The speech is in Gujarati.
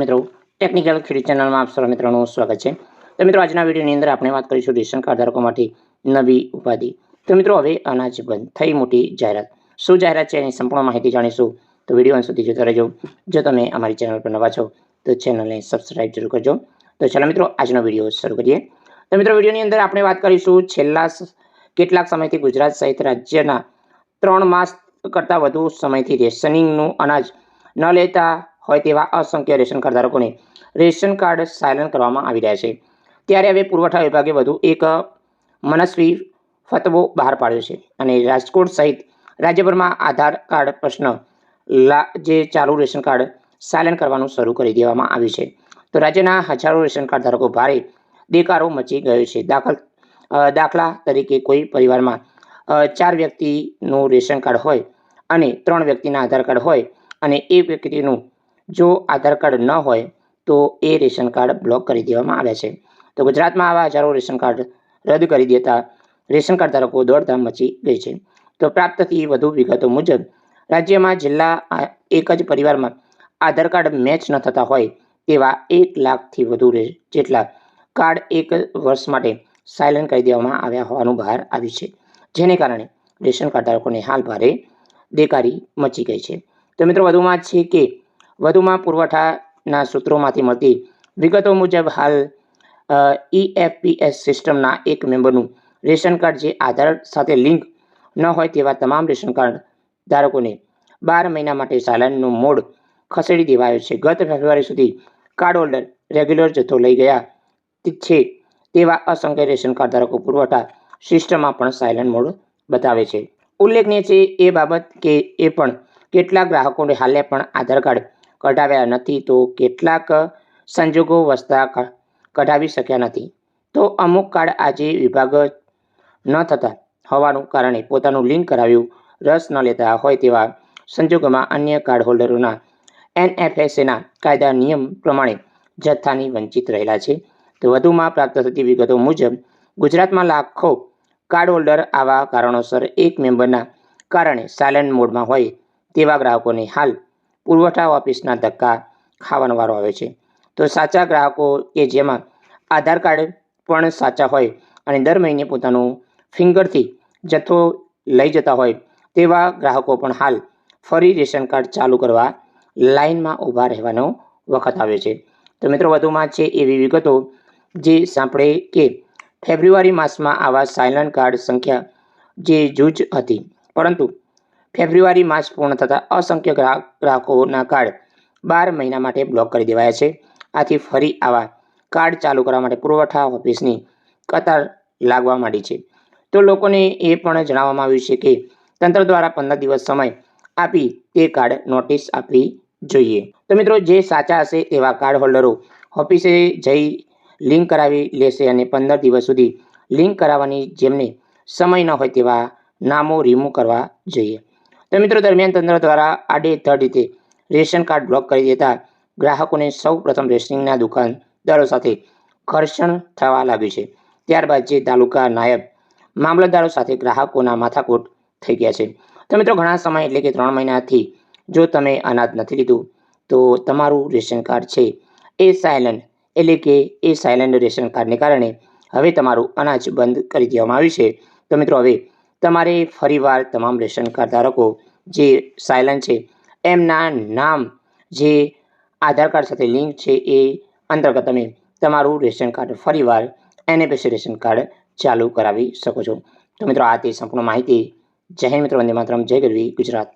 મિત્રો ટેકનિકલ ખેડૂત ચેનલમાં આપ સર્વ મિત્રોનું સ્વાગત છે. તો મિત્રો, આજના વિડીયોની અંદર આપણે વાત કરીશું રેશન કાર્ડ માટે નવી ઉપાધિ. તો મિત્રો, હવે અનાજ બંધ થઈ મોટી જાહેરાત. શું જાહેરાત છે એની સંપૂર્ણ માહિતી જાણીશું? તો વીડિયો અંત સુધી જોતા રહેજો. જો તમે અમારી ચેનલ પર નવા છો, તો ચેનલને સબસ્ક્રાઈબ જરૂર કરજો. તો ચાલો મિત્રો, આજનો વીડિયો શરૂ કરીએ. તો મિત્રો, વિડીયોની અંદર આપણે વાત કરીશું છેલ્લા કેટલાક સમયથી ગુજરાત સહિત રાજ્યના ત્રણ માસ કરતાં વધુ સમયથી રેશનિંગનું અનાજ ન લેતા હોય તેવા અસંખ્ય રેશન કાર્ડ ધારકોને રેશન કાર્ડ સાયલન્ટ કરવામાં આવી રહ્યા છે. ત્યારે હવે પુરવઠા વિભાગે વધુ એક મનસ્વી ફતવો બહાર પાડ્યો છે અને રાજકોટ સહિત રાજ્યભરમાં આધાર કાર્ડ પ્રશ્ન લા જે ચાલુ રેશન કાર્ડ સાયલન્ટ કરવાનું શરૂ કરી દેવામાં આવ્યું છે. તો રાજ્યના હજારો રેશન કાર્ડ ધારકો ભારે દેકારો મચી ગયો છે. દાખલ દાખલા તરીકે કોઈ પરિવારમાં ચાર વ્યક્તિનું રેશન કાર્ડ હોય અને ત્રણ વ્યક્તિના આધાર કાર્ડ હોય અને એક વ્યક્તિનું જો આધાર કાર્ડ ન હોય, તો એ રેશન કાર્ડ બ્લોક કરી દેવામાં આવ્યા છે. તો ગુજરાતમાં આવા હજારો રેશન કાર્ડ રદ કરી દેતા રેશન કાર્ડ ધારકો દોડધામ મચી ગઈ છે. તો પ્રાપ્ત થતી વધુ વિગતો મુજબ, રાજ્યમાં જિલ્લા એક જ પરિવારમાં આધાર કાર્ડ મેચ ન થતા હોય તેવા એક લાખથી વધુ જેટલા કાર્ડ એક વર્ષ માટે સાયલન્ટ કરી દેવામાં આવ્યા હોવાનું બહાર આવ્યું છે. જેને કારણે રેશન કાર્ડ ધારકોને હાલ ભારે દેકારી મચી ગઈ છે. તો મિત્રો વધુમાં છે કે વધુમાં પુરવઠાના સૂત્રોમાંથી મળતી વિગતો મુજબ હાલ ઈએફપીએસ સિસ્ટમના એક મેમ્બરનું રેશન કાર્ડ જે આધાર સાથે લિંક ન હોય તેવા તમામ રેશન કાર્ડ ધારકોને બાર મહિના માટે સાયલન્ટનું મોડ ખસેડી દેવાયો છે. ગત ફેબ્રુઆરી સુધી કાર્ડ હોલ્ડર રેગ્યુલર જથ્થો લઈ ગયા છે તેવા અસંખ્ય રેશન કાર્ડ ધારકો પુરવઠા સિસ્ટમમાં પણ સાયલન્ટ મોડ બતાવે છે. ઉલ્લેખનીય છે એ બાબત કે એ પણ કેટલા ગ્રાહકોને હાલે પણ આધાર કાર્ડ કઢાવ્યા નથી તો કેટલાક સંજોગો વસતા કઢાવી શક્યા નથી. તો અમુક કાર્ડ આજે વિભાગ ન થતા હોવાનું કારણે પોતાનું લિંક કરાવ્યું રસ ન લેતા હોય તેવા સંજોગોમાં અન્ય કાર્ડ હોલ્ડરોના એનએફએસએના કાયદા નિયમ પ્રમાણે જથ્થાની વંચિત રહેલા છે. તો વધુમાં પ્રાપ્ત થતી વિગતો મુજબ, ગુજરાતમાં લાખો કાર્ડ હોલ્ડર આવા કારણોસર એક મેમ્બરના કારણે સાયલન્ટ મોડમાં હોય તેવા ગ્રાહકોને હાલ પુરવઠા ઓફિસના ધક્કા ખાવાનો વારો આવે છે. તો સાચા ગ્રાહકો કે જેમાં આધાર કાર્ડ પણ સાચા હોય અને દર મહિને પોતાનું ફિંગરથી જથ્થો લઈ જતા હોય તેવા ગ્રાહકો પણ હાલ ફરી રેશન કાર્ડ ચાલુ કરવા લાઇનમાં ઊભા રહેવાનો વખત આવે છે. તો મિત્રો, વધુમાં છે એવી વિગતો જે સાંભળે કે ફેબ્રુઆરી માસમાં આવા સાયલન્ટ કાર્ડ સંખ્યા જે જૂજ હતી. પરંતુ ફેબ્રુઆરી માસ પૂર્ણ થતાં અસંખ્ય ગ્રાહક, ગ્રાહકોના કાર્ડ બાર મહિના માટે બ્લોક કરી દેવાયા છે. આથી ફરી આવા કાર્ડ ચાલુ કરવા માટે પુરવઠા ઓફિસની કતાર લાગવા માંડી છે. તો લોકોને એ પણ જણાવવામાં આવ્યું છે કે તંત્ર દ્વારા પંદર દિવસ સમય આપી તે કાર્ડ નોટિસ આપવી જોઈએ. તો મિત્રો, જે સાચા હશે તેવા કાર્ડ હોલ્ડરો ઓફિસે જઈ લિંક કરાવી લેશે અને પંદર દિવસ સુધી લિંક કરાવવાની જેમને સમય ન હોય તેવા નામો રિમૂવ કરવા જોઈએ. તો મિત્રો દરમિયાન તંત્ર દ્વારા આડેધડ રીતે રેશન કાર્ડ બ્લોક કરી દેતા ગ્રાહકોને સૌ પ્રથમ રેશનિંગના દુકાનદારો સાથે ઘર્ષણ થવા લાગ્યું છે. ત્યારબાદ જે તાલુકા નાયબ મામલતદારો સાથે ગ્રાહકોના માથાકૂટ થઈ ગયા છે. તો મિત્રો ઘણા સમય એટલે કે ત્રણ મહિનાથી જો તમે અનાજ નથી લીધું, તો તમારું રેશન કાર્ડ છે એ સાયલન્ટ એટલે કે એ સાયલન્ટ રેશન કાર્ડને કારણે હવે તમારું અનાજ બંધ કરી દેવામાં આવ્યું છે. તો મિત્રો હવે તમારે ફરીવાર તમામ રેશન કાર્ડ ધારકો જે સાયલન્ટ છે, એમના નામ જે આધાર કાર્ડ સાથે લિંક છે એ અંતર્ગત તમે તમારું રેશન કાર્ડ ફરીવાર એનએપીસી રેશન કાર્ડ ચાલુ કરાવી શકો છો. તો મિત્રો, આ તે સંપૂર્ણ માહિતી. જય મિત્રો, વંદે માતરમ. જય ગરવી ગુજરાત.